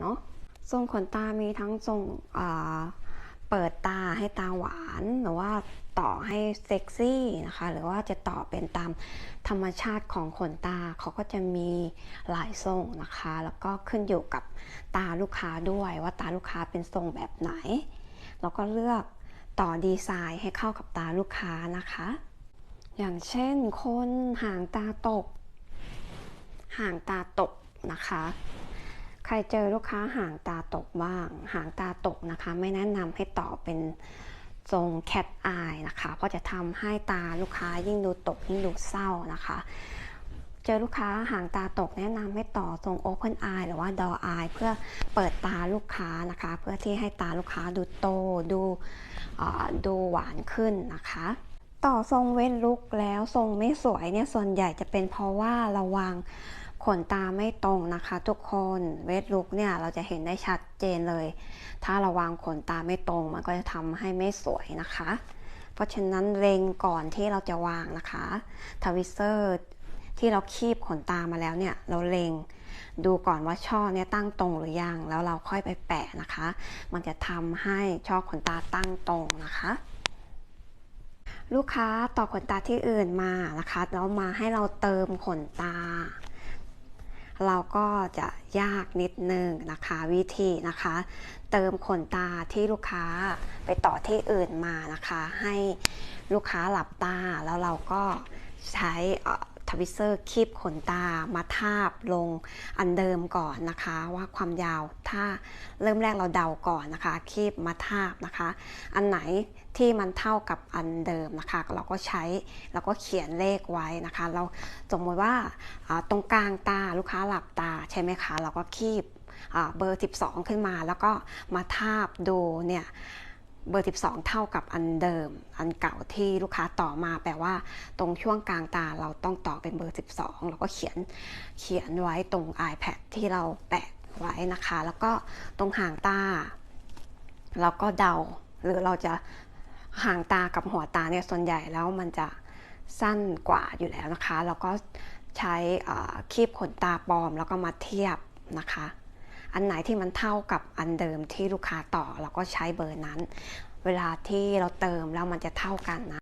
เนาะทรงขนตามีทั้งทรงเปิดตาให้ตาหวาน หรือว่าต่อให้เซ็กซี่นะคะ หรือว่าจะต่อเป็นตามธรรมชาติของขนตาเขาก็จะมีหลายทรงนะคะ แล้วก็ขึ้นอยู่กับตาลูกค้าด้วยว่าตาลูกค้าเป็นทรงแบบไหน แล้วก็เลือกต่อดีไซน์ให้เข้ากับตาลูกค้านะคะ อย่างเช่นคนหางตาตกหางตาตกนะคะ ครเจอลูกค้าหางตาตกบ้างหางตาตกนะคะ ไม่แนะนำให้ต่อเป็นทรงแคทอายนะคะเพราะจะทำให้ตาลูกค้ายิ่งดูตกยิ่งดูเศร้านะคะ เจอลูกค้าหางตาตกแนะนำให้ต่อทรง Open Eye หรือว่า Door Eye เพื่อเปิดตาลูกค้านะคะ เพื่อที่ให้ตาลูกค้าดูโตดูดูหวานขึ้นนะคะต่อทรงเว้นลุกแล้วทรงไม่สวยเนี่ยส่วนใหญ่จะเป็นเพราะว่าราวาง ขนตาไม่ตรงนะคะทุกคนเวทลุกเนี่ยเราจะเห็นได้ชัดเจนเลย ถ้าเราวางขนตาไม่ตรงมันก็จะทำให้ไม่สวยนะคะ เพราะฉะนั้นเล็งก่อนที่เราจะวางนะคะทวิเซอร์ที่เราคีบขนตามาแล้วเนี่ยเราเล็งดูก่อนว่าช่อเนี่ยตั้งตรงหรือยัง แล้วเราค่อยไปแปะนะคะ มันจะทำให้ช่อขนตาตั้งตรงนะคะ ลูกค้าต่อขนตาที่อื่นมานะคะแล้วมาให้เราเติมขนตา เราก็จะยากนิดนึงนะคะวิธีนะคะ เติมขนตาที่ลูกค้าไปต่อที่อื่นมานะคะ ให้ลูกค้าหลับตาแล้วเราก็ใช้ ทวิเซอร์คีบขนตามาทาบลงอันเดิมก่อนนะคะ ว่าความยาวถ้าเริ่มแรกเราเดาก่อนนะคะ คีบมาทาบนะคะ อันไหนที่มันเท่ากับอันเดิมนะคะ เราก็ใช้เราก็เขียนเลขไว้นะคะ เราสมมติว่าตรงกลางตาลูกค้าหลับตาใช่ไหมคะ เราก็คีบเบอร์ 12 ขึ้นมา แล้วก็มาทาบดูเนี่ย เบอร์ 12 เท่ากับอันเดิม อันเก่าที่ลูกค้าต่อมา แปลว่าตรงช่วงกลางตาเราต้องต่อเป็นเบอร์ 12 แล้วก็เขียนเขียนไว้ตรง iPad ที่เราแปะไว้นะคะ แล้วก็ตรงหางตา เราก็เดา หรือเราจะห่างตากับหัวตาเนี่ยส่วนใหญ่แล้วมันจะสั้นกว่าอยู่แล้วนะคะ แล้วก็ใช้คีบขนตาปลอมแล้วก็มาเทียบนะคะ อันไหนที่มันเท่ากับอันเดิมที่ลูกค้าต่อเราก็ใช้เบอร์นั้น เวลาที่เราเติมแล้วมันจะเท่ากันนะ